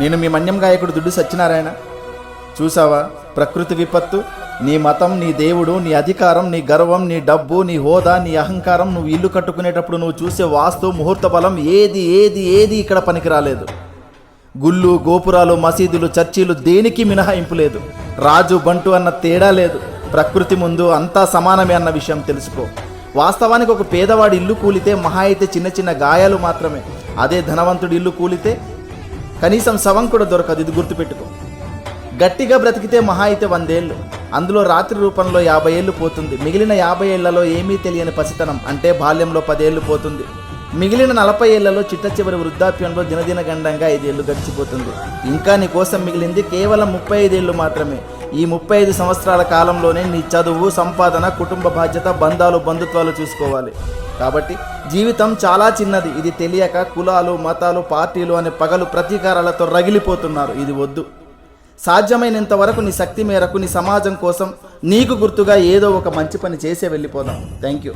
నేను మీ మన్యం గాయకుడు దుడ్డు సత్యనారాయణ. చూసావా ప్రకృతి విపత్తు నీ మతం నీ దేవుడు నీ అధికారం నీ గర్వం నీ డబ్బు నీ హోదా నీ అహంకారం నువ్వు ఇల్లు కట్టుకునేటప్పుడు నువ్వు చూసే వాస్తు ముహూర్త బలం ఏది ఏది ఏది ఇక్కడ పనికి రాలేదు గుళ్ళు గోపురాలు మసీదులు చర్చీలు దేనికి మినహాయింపు లేదు. రాజు బంటు అన్న తేడా లేదు. ప్రకృతి ముందు అంతా సమానమే అన్న విషయం తెలుసుకో. వాస్తవానికి ఒక పేదవాడి ఇల్లు కూలితే మహా అయితే చిన్న చిన్న గాయాలు మాత్రమే. అదే ధనవంతుడి ఇల్లు కూలితే కనీసం శవం కూడా దొరకదు. ఇది గుర్తుపెట్టుకో. గట్టిగా బ్రతికితే మహా అయితే వందేళ్ళు. అందులో రాత్రి రూపంలో యాభై ఏళ్ళు పోతుంది. మిగిలిన యాభై ఏళ్ళలో ఏమీ తెలియని పసితనం. అంటే బాల్యంలో పదేళ్ళు పోతుంది. మిగిలిన నలభై ఏళ్ళలో చిట్ట చివరి వృద్ధాప్యంలో దినదిన గండంగా ఐదేళ్ళు గడిచిపోతుంది. ఇంకా నీ కోసం మిగిలింది కేవలం ముప్పై ఐదేళ్ళు మాత్రమే. ఈ ముప్పై ఐదు సంవత్సరాల కాలంలోనే నీ చదువు సంపాదన కుటుంబ బాధ్యత బంధాలు బంధుత్వాలు చూసుకోవాలి. కాబట్టి జీవితం చాలా చిన్నది. ఇది తెలియక కులాలు మతాలు పార్టీలు అనే పగలు ప్రతీకారాలతో రగిలిపోతున్నారు. ఇది వద్దు. సాధ్యమైనంత వరకు నీ శక్తి మేరకు నీ సమాజం కోసం నీకు గుర్తుగా ఏదో ఒక మంచి పని చేసే వెళ్ళిపోదాం. Thank you